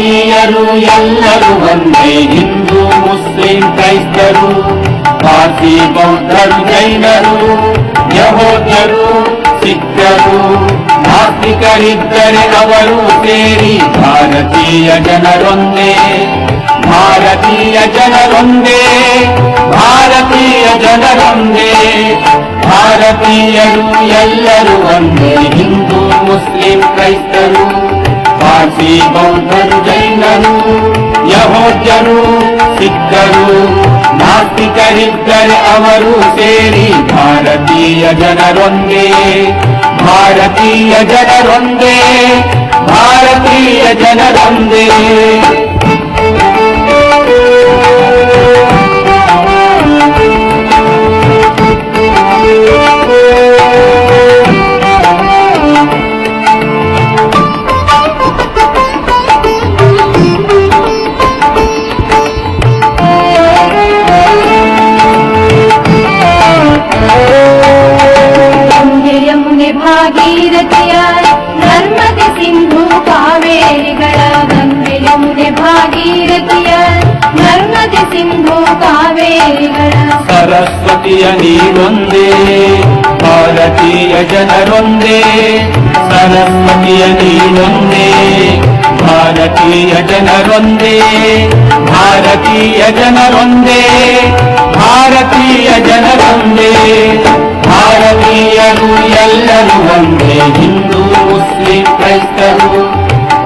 ಭಾರತೀಯರು ಎಲ್ಲರೂ ಒಂದೇ ಹಿಂದೂ, ಮುಸ್ಲಿಂ, ಕ್ರೈಸ್ತರು, ಪಾರ್ಸಿ, ಬೌದ್ಧರು, ಜೈನರು, ಯಹೋದ್ಯರು, ಸಿಖ್ಯರು, ನಾಸ್ತಿಕರಿದ್ದರೆ ಅವರು ಸೇರಿ ಭಾರತೀಯ ಜನರೊಂದೇ ಭಾರತೀಯ ಜನರೊಂದೇ ಭಾರತೀಯ ಜನರೊಂದೇ. ಭಾರತೀಯರು ಎಲ್ಲರೂ ಒಂದೇ ಹಿಂದೂ, ಮುಸ್ಲಿಂ, ಕ್ರೈಸ್ತರು, ಪಾರ್ಸಿ, ಬೌದ್ಧರು ಜೈನರು ಯಹೋದ್ಯರು ಸಿಖ್ಖರು ನಾಸ್ತಿಕರಿದ್ದರೆ ಅವರು ಸೇರಿ ಭಾರತೀಯ ಜನರೊಂದೇ ಭಾರತೀಯ ಜನರೊಂದೇ ಭಾರತೀಯ ಜನರೊಂದೇ ಯಮುನೆ ಭಾಗೀರಥಿಯ ನರ್ಮದೆ ಸಿಂಧು ಕಾವೇರಿಗಳ ಗಂಗೆ ಯಮುನೆ ಭಾಗೀರಥಿಯ ನರ್ಮದೆ ಸಿಂಧು ಕಾವೇರಿಗಳ ಸರಸ್ವತಿಯ ನೀರೊಂದೇ, ಭಾರತೀಯ ಜನರೊಂದೇ, ಸರಸ್ವತಿಯ ನೀರೊಂದೇ, ಭಾರತೀಯ ಜನರೊಂದೇ ಭಾರತೀಯ ಜನರೊಂದೇ. ಭಾರತೀಯ ಜನರೊಂದೇ ಭಾರತೀಯರು ಎಲ್ಲರೂ ಒಂದೇ ಹಿಂದೂ ಮುಸ್ಲಿಂ ಕ್ರೈಸ್ತರು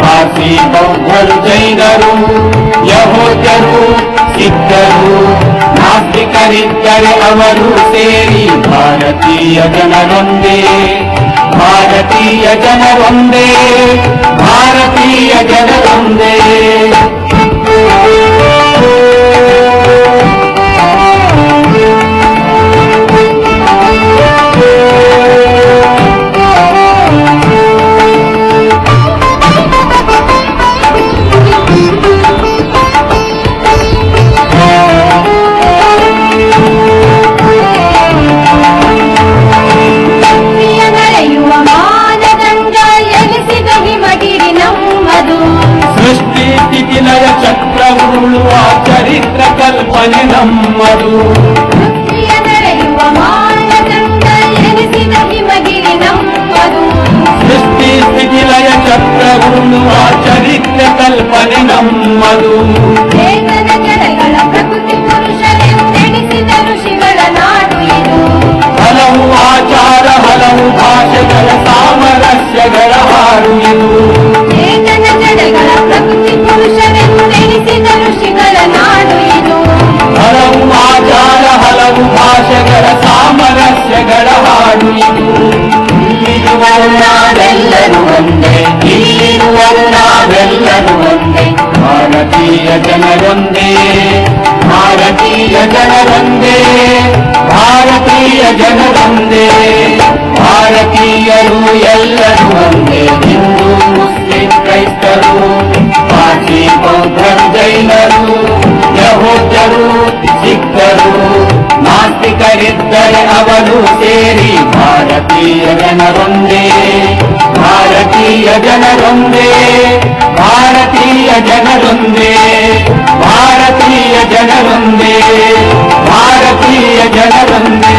ಪಾರ್ಸಿ ಬೌದ್ಧರು ಜೈನರು ಯಹೋದ್ಯರು ಸಿಖ್ಖರು ನಾಸ್ತಿಕರಿದ್ದರೆ ಅವರು ಸೇರಿ ಭಾರತೀಯ ಜನರೊಂದೇ ಭಾರತೀಯ ಜನರೊಂದೇ ಭಾರತೀಯ ಜನರೊಂದೇ ಚಕ್ರ ಉರುಳುವ ಚರಿತ್ರ ಕಲ್ಪನೆ ನಮ್ಮದು ಪ್ರಿಯ ನಡೆಯುವ ಮಾನದಂಡ ಎನಿಸಿದ ಹಿಮಗಿರಿ ನಮ್ಮದು ಸೃಷ್ಟಿ ಸ್ಥಿತಿ ಲಯ ಚಕ್ರ ಉರುಳುವ ಚರಿತ್ರ ಕಲ್ಪನೆ ನಮ್ಮದು ಸಾಮರಸ್ಯಗಳ ಹಾಡು ಇದು ಇಲ್ಲಿರುವರು ನಾವೆಲ್ಲರೂ ಒಂದೇ ಇಲ್ಲಿರುವರು ನಾವೆಲ್ಲರೂ ಒಂದೇ ಭಾರತೀಯ ಜನರೊಂದೇ ಭಾರತೀಯ ಜನರೊಂದೇ ಭಾರತೀಯ ಜನರೊಂದೇ ಯಾವನು ಸೇರಿ ಭಾರತೀಯ ಜನರೊಂದೇ ಭಾರತೀಯ ಜನರೊಂದೇ ಭಾರತೀಯ ಜನರೊಂದೇ ಭಾರತೀಯ ಜನರೊಂದೇ ಭಾರತೀಯ ಜನರೊಂದೇ